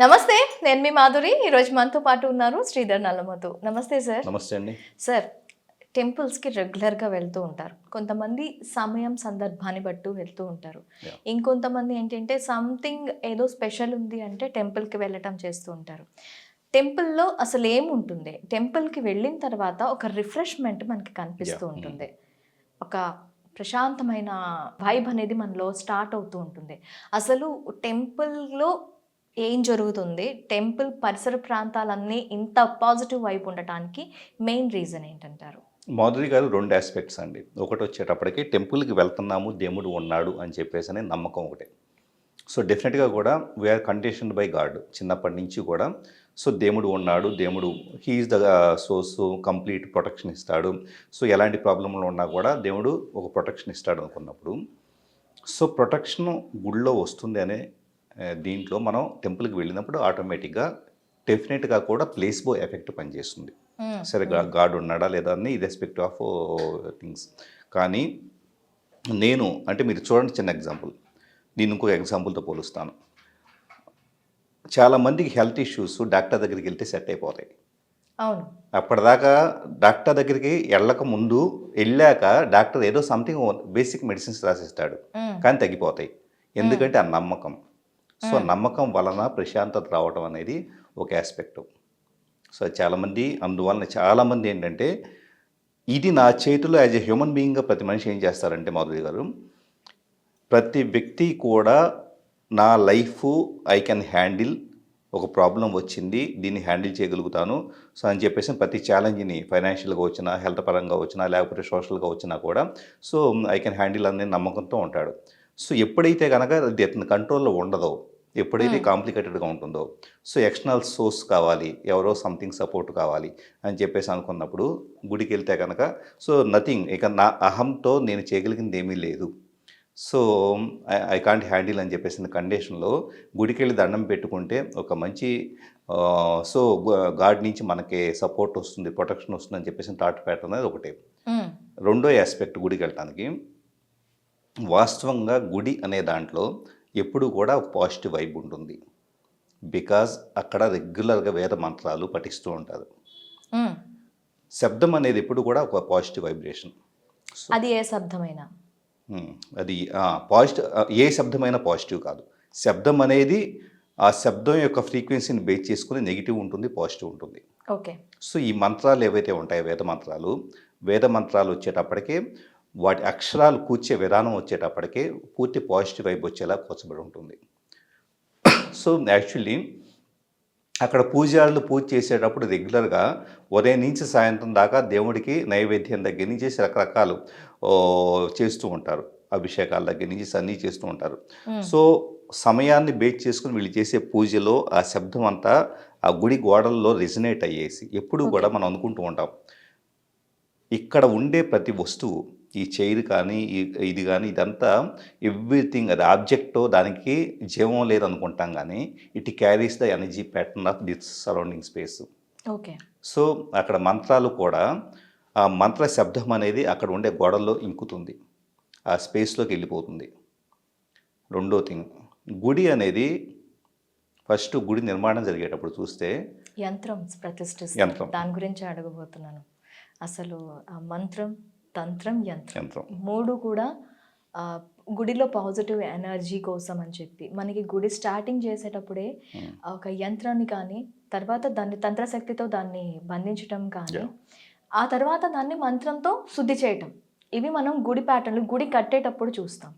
నమస్తే నేను మీ మాధురి. ఈరోజు మనతో పాటు ఉన్నారు శ్రీధర్ నల్లమతు నమస్తే సార్. నమస్తే అండి. సార్ టెంపుల్స్కి రెగ్యులర్గా వెళ్తూ ఉంటారు. కొంతమంది సమయం సందర్భాన్ని బట్టు వెళ్తూ ఉంటారు. ఇంకొంతమంది ఏంటంటే సంథింగ్ ఏదో స్పెషల్ ఉంది అంటే టెంపుల్కి వెళ్ళటం చేస్తూ ఉంటారు. టెంపుల్లో అసలు ఏముంటుంది? టెంపుల్కి వెళ్ళిన తర్వాత ఒక రిఫ్రెష్మెంట్ మనకి కనిపిస్తూ. ఉంటుంది. ఒక ప్రశాంతమైన వైబ్ అనేది మనలో స్టార్ట్ అవుతూ ఉంటుంది. అసలు టెంపుల్లో ఏం జరుగుతుంది? టెంపుల్ పరిసర ప్రాంతాలన్నీ ఇంత పాజిటివ్ వైపు ఉండటానికి మెయిన్ రీజన్ ఏంటంటారు? మాధురి గారు రెండు ఆస్పెక్ట్స్ అండి. ఒకటి వచ్చేటప్పటికి టెంపుల్కి వెళ్తున్నాము దేవుడు ఉన్నాడు అని చెప్పేసి అనే నమ్మకం ఒకటే. సో డెఫినెట్గా కూడా వీఆర్ కండిషన్డ్ బై గాడ్ చిన్నప్పటి నుంచి కూడా సో దేవుడు ఉన్నాడు దేవుడు he is the source complete protection ఇస్తాడు. సో ఎలాంటి ప్రాబ్లంలో ఉన్నా కూడా దేవుడు ఒక ప్రొటెక్షన్ ఇస్తాడు అనుకున్నప్పుడు. సో ప్రొటెక్షన్ గుడిలో వస్తుంది అనే దీంట్లో మనం టెంపుల్కి వెళ్ళినప్పుడు ఆటోమేటిక్గా డెఫినెట్గా కూడా ప్లేస్బో ఎఫెక్ట్ పనిచేస్తుంది. సరే గాడ్ ఉన్నాడా లేదా అని రెస్పెక్ట్ ఆఫ్ థింగ్స్. కానీ నేను అంటే మీరు చూడండి చిన్న ఎగ్జాంపుల్. నేను ఇంకో ఎగ్జాంపుల్తో పోలుస్తాను. చాలామందికి హెల్త్ ఇష్యూస్ డాక్టర్ దగ్గరికి వెళ్తే సెట్ అయిపోతాయి. అవును. అప్పటిదాకా డాక్టర్ దగ్గరికి వెళ్ళక ముందు వెళ్ళాక డాక్టర్ ఏదో సంథింగ్ బేసిక్ మెడిసిన్స్ రాసిస్తాడు. కానీ తగ్గిపోతాయి. ఎందుకంటే ఆ నమ్మకం. సో నమ్మకం వలన ప్రశాంతత రావడం అనేది ఒక ఆస్పెక్ట్ సో చాలామంది అందువలన చాలామంది ఏంటంటే ఇది నా చేతిలో యాజ్ ఎ హ్యూమన్ బీయింగ్గా ప్రతి మనిషి ఏం చేస్తారంటే మాధురి గారు ప్రతి వ్యక్తి కూడా నా లైఫ్ ఐ కెన్ హ్యాండిల్ ఒక ప్రాబ్లం వచ్చింది దీన్ని హ్యాండిల్ చేయగలుగుతాను. సో అని చెప్పేసి ప్రతి ఛాలెంజ్ని ఫైనాన్షియల్గా వచ్చినా హెల్త్ పరంగా వచ్చినా లేకపోతే సోషల్గా వచ్చినా కూడా సో ఐ కెన్ హ్యాండిల్ అనే నమ్మకంతో ఉంటాడు. సో ఎప్పుడైతే కనుక అది అతని కంట్రోల్లో ఉండదో ఎప్పుడైతే కాంప్లికేటెడ్గా ఉంటుందో సో ఎక్స్టర్నల్ సోర్స్ కావాలి ఎవరో సంథింగ్ సపోర్ట్ కావాలి అని చెప్పేసి అనుకున్నప్పుడు గుడికి వెళ్తే కనుక సో నథింగ్ ఇక నా అహంతో నేను చేయగలిగింది ఏమీ లేదు. సో ఐ కాంట్ హ్యాండిల్ అని చెప్పేసిన కండిషన్లో గుడికి వెళ్ళి దండం పెట్టుకుంటే ఒక మంచి సో గాడ్ నుంచి మనకి సపోర్ట్ వస్తుంది ప్రొటెక్షన్ వస్తుంది అని చెప్పేసి థాట్ ప్యాటర్న్ అనేది ఒకటి. రెండో ఆస్పెక్ట్ గుడికి వెళ్ళటానికి వాస్తవంగా గుడి అనే దాంట్లో ఎప్పుడు కూడా ఒక పాజిటివ్ వైబ్ ఉంటుంది. బికాజ్ అక్కడ రెగ్యులర్గా వేద మంత్రాలు పఠిస్తూ ఉంటారు. శబ్దం అనేది ఎప్పుడు కూడా ఒక పాజిటివ్ వైబ్రేషన్. అది ఏ శబ్దమైనా? అది పాజిటివ్ ఏ శబ్దమైనా పాజిటివ్ కాదు. శబ్దం అనేది ఆ శబ్దం యొక్క ఫ్రీక్వెన్సీని బేస్ చేసుకుని నెగిటివ్ ఉంటుంది పాజిటివ్ ఉంటుంది. ఓకే. సో ఈ మంత్రాలు ఏవైతే ఉంటాయో వేద మంత్రాలు వేద మంత్రాలు వచ్చేటప్పటికే వాటి అక్షరాలు కూర్చే విధానం వచ్చేటప్పటికే పూర్తి పాజిటివ్ వైబ్ వచ్చేలా కూర్చబడి ఉంటుంది. సో యాక్చువల్లీ అక్కడ పూజారులు పూజ చేసేటప్పుడు రెగ్యులర్గా ఉదయం నుంచి సాయంత్రం దాకా దేవుడికి నైవేద్యం దగ్గర నుంచి రకరకాలు చేస్తూ ఉంటారు. అభిషేకాల దగ్గర నుంచి అన్నీ చేస్తూ ఉంటారు. సో సమయాన్ని బేస్ చేసుకుని వీళ్ళు చేసే పూజలో ఆ శబ్దం అంతా ఆ గుడి గోడల్లో రెజినేట్ అయ్యేసి ఎప్పుడు కూడా మనం అనుకుంటూ ఉంటాం. ఇక్కడ ఉండే ప్రతి వస్తువు ఈ చైర్ కానీ ఇది కానీ ఇదంతా ఎవ్రీథింగ్ అది ఆబ్జెక్టో దానికి జీవం లేదనుకుంటాం కానీ it carries the energy pattern of this surrounding space. Okay. So అక్కడ మంత్రాలు కూడా ఆ మంత్ర శబ్దం అనేది అక్కడ ఉండే గోడల్లో ఇంకుతుంది. ఆ స్పేస్లోకి వెళ్ళిపోతుంది. రెండో థింగ్ గుడి అనేది ఫస్ట్ గుడి నిర్మాణం జరిగేటప్పుడు చూస్తే యంత్రం ప్రతిష్ఠిస్తారు యంత్రం. దాని గురించి అడగబోతున్నాను. అసలు ఆ మంత్రం తంత్రం యంత్రం. మూడు కూడా గుడిలో పాజిటివ్ ఎనర్జీ కోసం అని చెప్పి. మనకి గుడి స్టార్టింగ్ చేసేటప్పుడే. ఒక యంత్రాన్ని కానీ తర్వాత దాన్ని తంత్రశక్తితో దాన్ని బంధించటం కానీ. ఆ తర్వాత దాన్ని మంత్రంతో శుద్ధి చేయటం. ఇవి మనం గుడి ప్యాటర్న్లు గుడి కట్టేటప్పుడు చూస్తాం.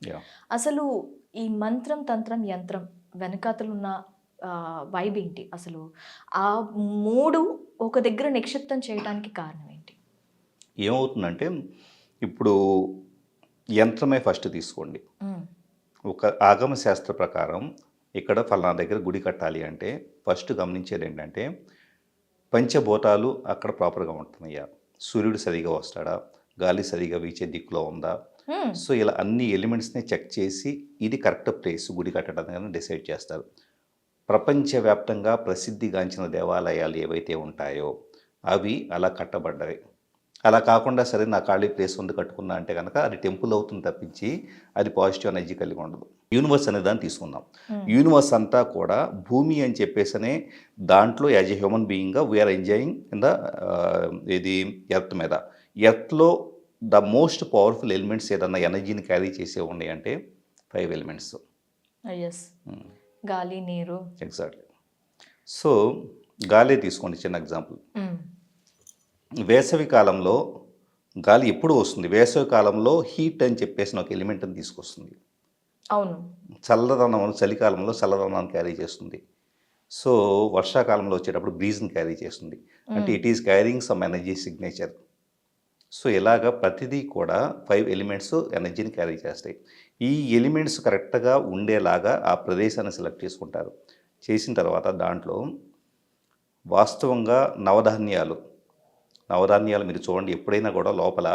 అసలు ఈ మంత్రం తంత్రం యంత్రం వెనకాతలున్న వైబ్ ఏంటి? అసలు ఆ మూడు ఒక దగ్గర నిక్షిప్తం చేయడానికి కారణం ఏంటి? ఏమవుతుందంటే ఇప్పుడు యంత్రమే ఫస్ట్ తీసుకోండి. ఒక ఆగమ శాస్త్ర ప్రకారం ఇక్కడ ఫలానా దగ్గర గుడి కట్టాలి అంటే ఫస్ట్ గమనించేది ఏంటంటే పంచభూతాలు అక్కడ ప్రాపర్గా ఉంటున్నాయా? సూర్యుడు సరిగా వస్తాడా? గాలి సరిగా వీచే దిక్కులో ఉందా. సో ఇలా అన్ని ఎలిమెంట్స్ని చెక్ చేసి ఇది కరెక్ట్ ప్లేస్ గుడి కట్టడానికి డిసైడ్ చేస్తారు. ప్రపంచవ్యాప్తంగా ప్రసిద్ధిగాంచిన దేవాలయాలు ఏవైతే ఉంటాయో అవి అలా కట్టబడ్డాయి. అలా కాకుండా సరే నా ఖాళీ ప్లేస్ ఉంది కట్టుకున్నా అంటే కనుక అది టెంపుల్ అవుతుంది తప్పించి అది పాజిటివ్ ఎనర్జీ కలిగి ఉండదు. యూనివర్స్ అనే దాన్ని తీసుకుందాం. యూనివర్స్ అంతా కూడా భూమి అని చెప్పేసనే దాంట్లో as a human బీయింగ్గా we are enjoying in the ఇది ఎర్త్ మీద. ఎర్త్లో ద మోస్ట్ పవర్ఫుల్ ఎలిమెంట్స్ ఏదన్నా ఎనర్జీని క్యారీ చేసే ఉన్నాయి అంటే ఫైవ్ ఎలిమెంట్స్. గాలి నీరు. ఎగ్జాక్ట్లీ. సో గాలి తీసుకోండి చిన్న ఎగ్జాంపుల్. వేసవి కాలంలో గాలి ఎప్పుడు వస్తుంది? వేసవి కాలంలో హీట్ అని చెప్పేసి ఒక ఎలిమెంట్ని తీసుకొస్తుంది. అవును. చల్లదనం చలికాలంలో చల్లదనాన్ని క్యారీ చేస్తుంది. సో వర్షాకాలంలో వచ్చేటప్పుడు బ్రీజ్ని క్యారీ చేస్తుంది. అంటే it is carrying some energy signature so ఇలాగ ప్రతిదీ కూడా ఫైవ్ ఎలిమెంట్స్ ఎనర్జీని క్యారీ చేస్తాయి. ఈ ఎలిమెంట్స్ కరెక్ట్గా ఉండేలాగా ఆ ప్రదేశాన్ని సెలెక్ట్ చేసుకుంటారు. చేసిన తర్వాత దాంట్లో వాస్తవంగా నవధాన్యాలు నవధాన్యాలు మీరు చూడండి ఎప్పుడైనా కూడా లోపల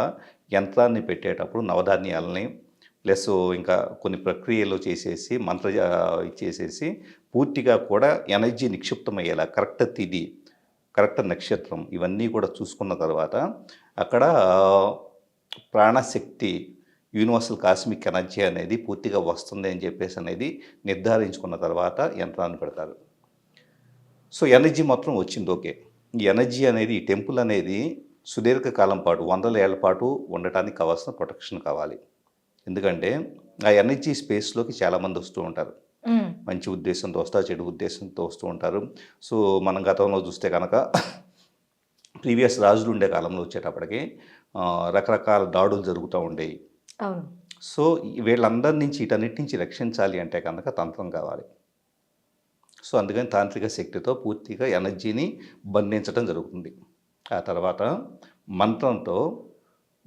యంత్రాన్ని పెట్టేటప్పుడు నవధాన్యాలని ప్లస్ ఇంకా కొన్ని ప్రక్రియలు చేసేసి మంత్ర ఇచ్చేసేసి పూర్తిగా కూడా ఎనర్జీ నిక్షిప్తమయ్యేలా కరెక్ట్ తిది కరెక్ట్ నక్షత్రం ఇవన్నీ కూడా చూసుకున్న తర్వాత అక్కడ ప్రాణశక్తి యూనివర్సల్ కాస్మిక్ ఎనర్జీ అనేది పూర్తిగా వస్తుంది అని చెప్పేసి అనేది నిర్ధారించుకున్న తర్వాత యంత్రాన్ని పెడతారు. సో ఎనర్జీ మాత్రం వచ్చింది ఓకే. ఈ ఎనర్జీ అనేది ఈ టెంపుల్ అనేది సుదీర్ఘ కాలం పాటు వందల ఏళ్ళ పాటు ఉండటానికి కావాల్సిన ప్రొటెక్షన్ కావాలి. ఎందుకంటే ఆ ఎనర్జీ స్పేస్లోకి చాలామంది వస్తూ ఉంటారు. మంచి ఉద్దేశంతో వస్తారు చెడు ఉద్దేశంతో వస్తూ ఉంటారు. సో మనం గతంలో చూస్తే కనుక ప్రీవియస్ రాజులు ఉండే కాలంలో వచ్చేటప్పటికి రకరకాల దాడులు జరుగుతూ ఉండేవి. సో వీళ్ళందరి నుంచి వీటన్నిటి నుంచి రక్షించాలి అంటే కనుక తంత్రం కావాలి. సో అందుకని తాంత్రిక శక్తితో పూర్తిగా ఎనర్జీని బంధించడం జరుగుతుంది. ఆ తర్వాత మంత్రంతో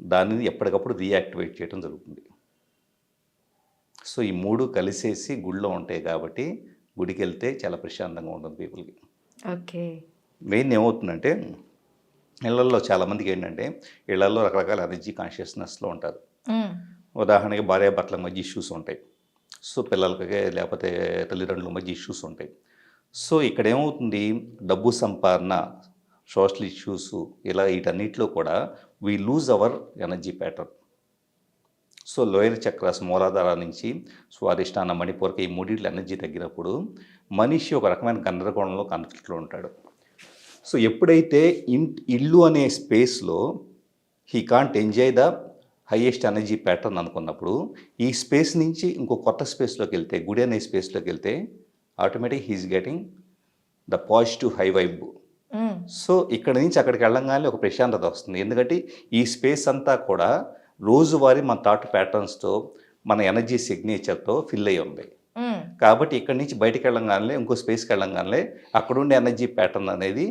దానిని ఎప్పటికప్పుడు రీయాక్టివేట్ చేయడం జరుగుతుంది. సో ఈ మూడు కలిసేసి గుడిలో ఉంటాయి కాబట్టి గుడికి వెళ్తే చాలా ప్రశాంతంగా ఉంటుంది పీపుల్కి. ఓకే. మెయిన్ ఏమవుతుందంటే ఇళ్ళలో చాలామందికి ఏంటంటే ఇళ్ళలో రకరకాల ఎనర్జీ కాన్షియస్నెస్లో ఉంటారు. ఉదాహరణకి భార్యాభర్తల మధ్య ఇష్యూస్ ఉంటాయి. సో పిల్లలకి లేకపోతే తల్లిదండ్రుల మధ్య ఇష్యూస్ ఉంటాయి. సో ఇక్కడ ఏమవుతుంది డబ్బు సంపాదన సోషల్ ఇష్యూస్ ఇలా వీటన్నిటిలో కూడా we lose our energy pattern so lower chakras Muladhara నుంచి స్వాదిష్టాన మణిపూర్కి ఈ మూడిట్ల ఎనర్జీ తగ్గినప్పుడు మనిషి ఒక రకమైన గందరగోళంలో కాన్ఫ్లిక్ట్లో ఉంటాడు. సో ఎప్పుడైతే ఇన్ ఇల్లు అనే స్పేస్లో he can't enjoy the highest energy pattern అనుకున్నప్పుడు ఈ స్పేస్ నుంచి ఇంకో కొత్త స్పేస్లోకి వెళ్తే గుడి అనే స్పేస్లోకి వెళ్తే automatic he is getting the positive high vibe. So ఇక్కడ నుంచి అక్కడికి వెళ్ళంగానే ఒక ప్రశాంతత వస్తుంది ఎందుకంటే ఈ స్పేస్ అంతా కూడా రోజువారీ మన థాట్ ప్యాటర్న్స్తో మన ఎనర్జీ సిగ్నేచర్తో ఫిల్ అయి ఉంది. కాబట్టి ఇక్కడి నుంచి బయటికి వెళ్ళంగానే ఇంకో స్పేస్కి వెళ్ళంగానే అక్కడ ఉండే ఎనర్జీ ప్యాటర్న్ అనేది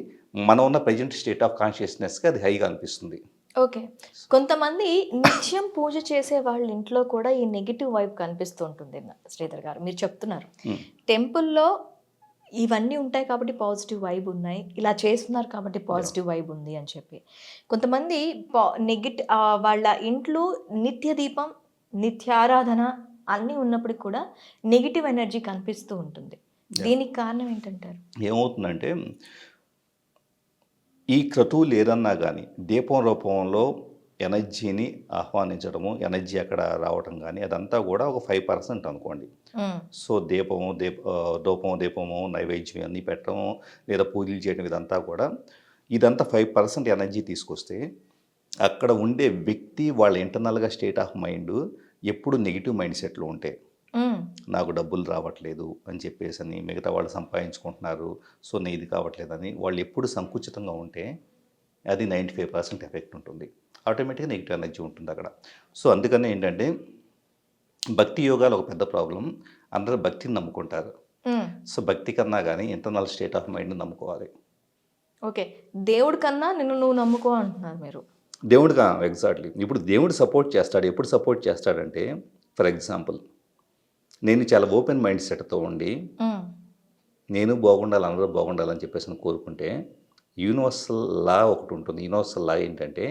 మనం ఉన్న ప్రజెంట్ స్టేట్ ఆఫ్ కాన్షియస్నెస్కి అది హైగా అనిపిస్తుంది ఓకే. కొంతమంది నిత్యం పూజ చేసే వాళ్ళ ఇంట్లో కూడా ఈ నెగిటివ్ వైబ్ కనిపిస్తూ ఉంటుంది శ్రీధర్ గారు. మీరు చెప్తున్నారు. టెంపుల్లో ఇవన్నీ ఉంటాయి కాబట్టి పాజిటివ్ వైబ్ ఉన్నాయి. ఇలా చేస్తున్నారు కాబట్టి పాజిటివ్ వైబ్ ఉంది అని చెప్పి. కొంతమంది నెగిటివ్ వాళ్ళ ఇంట్లో నిత్య దీపం నిత్యారాధన అన్నీ ఉన్నప్పటికీ కూడా నెగిటివ్ ఎనర్జీ కనిపిస్తూ ఉంటుంది. దీనికి కారణం ఏంటంటారు? ఏమవుతుందంటే ఈ క్రతువులు ఏదన్నా కానీ దీపం రూపంలో ఎనర్జీని ఆహ్వానించడము ఎనర్జీ అక్కడ రావటం కానీ అదంతా కూడా ఒక ఫైవ్ పర్సెంట్ అనుకోండి. సో దీపము దీప ఆ, ధూపము దీపము నైవేద్యం అన్నీ పెట్టడము లేదా పూజలు చేయడం ఇదంతా కూడా ఇదంతా ఫైవ్ పర్సెంట్ ఎనర్జీ తీసుకొస్తే అక్కడ ఉండే వ్యక్తి వాళ్ళ ఇంటర్నల్గా స్టేట్ ఆఫ్ మైండ్ ఎప్పుడు నెగిటివ్ మైండ్ సెట్లో ఉంటాయి. నాకు డబ్బులు రావట్లేదు అని చెప్పేసి అని మిగతా వాళ్ళు సంపాదించుకుంటున్నారు సో నేను ఇది కావట్లేదని వాళ్ళు ఎప్పుడు సంకుచితంగా ఉంటే అది నైంటీ ఫైవ్ పర్సెంట్ ఎఫెక్ట్ ఉంటుంది. ఆటోమేటిక్గా నెగిటివ్ ఎనర్జీ ఉంటుంది అక్కడ. సో అందుకని ఏంటంటే భక్తి యోగాలు ఒక పెద్ద ప్రాబ్లం అందరూ భక్తిని నమ్ముకుంటారు. మ్మ్. సో భక్తి కన్నా కానీ ఇంటర్నల్ స్టేట్ ఆఫ్ మైండ్ నమ్ముకోవాలి. ఓకే. దేవుడి కన్నా నిన్ను నువ్వు నమ్ముకో అంటున్నారు మీరు. దేవుడిగా ఎగ్జాక్ట్లీ. ఇప్పుడు దేవుడు సపోర్ట్ చేస్తాడు. ఎప్పుడు సపోర్ట్ చేస్తాడంటే ఫర్ ఎగ్జాంపుల్ నేను చాలా ఓపెన్ మైండ్ సెట్తో ఉండి. నేను బాగుండాలి అందరూ బాగుండాలని చెప్పేసి కోరుకుంటే యూనివర్సల్ లా ఒకటి ఉంటుంది యూనివర్సల్ లా ఏంటంటే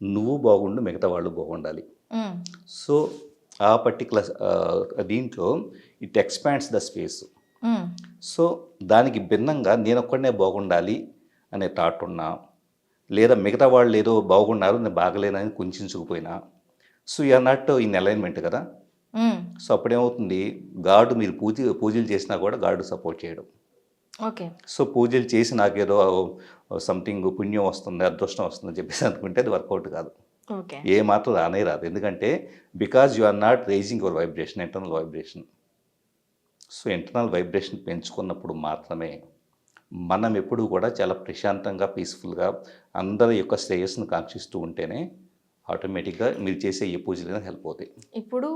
నువ్వు బాగుండు మిగతా వాళ్ళు బాగుండాలి. సో ఆ పర్టికులర్ దీంట్లో it expands the space. So దానికి భిన్నంగా నేను ఒక్కడనే బాగుండాలి అనే థాట్ ఉన్నా లేదా మిగతా వాళ్ళు ఏదో బాగున్నారు నేను బాగలేనని కుంచుకుపోయినా so you are not in alignment కదా. సో అప్పుడేమవుతుంది? గాడ్ మీరు పూజ పూజలు చేసినా కూడా గాడ్ సపోర్ట్ చేయడం. ఓకే. సో పూజలు చేసి నాకేదో సంథింగ్ పుణ్యం వస్తుంది అదృష్టం వస్తుంది అని చెప్పేసి అనుకుంటే అది వర్కౌట్ కాదు. ఓకే. ఏ మాత్రం రానే రాదు ఎందుకంటే because you are not raising your vibration internal vibration. So internal vibration పెంచుకున్నప్పుడు మాత్రమే మనం ఎప్పుడూ కూడా చాలా ప్రశాంతంగా పీస్ఫుల్గా అందరి యొక్క శ్రేయస్సును కాంక్షిస్తూ ఉంటేనే ఆటోమేటిక్గా మీరు చేసే ఏ పూజలైనా హెల్ప్ అవుతాయి. ఇప్పుడు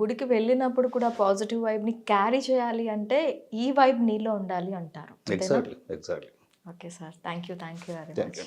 గుడికి వెళ్ళినప్పుడు కూడా పాజిటివ్ వైబ్ని క్యారీ చేయాలి అంటే ఈ వైబ్ నీలో ఉండాలి అంటారు? Exactly exactly okay sir. Thank you thank you very much.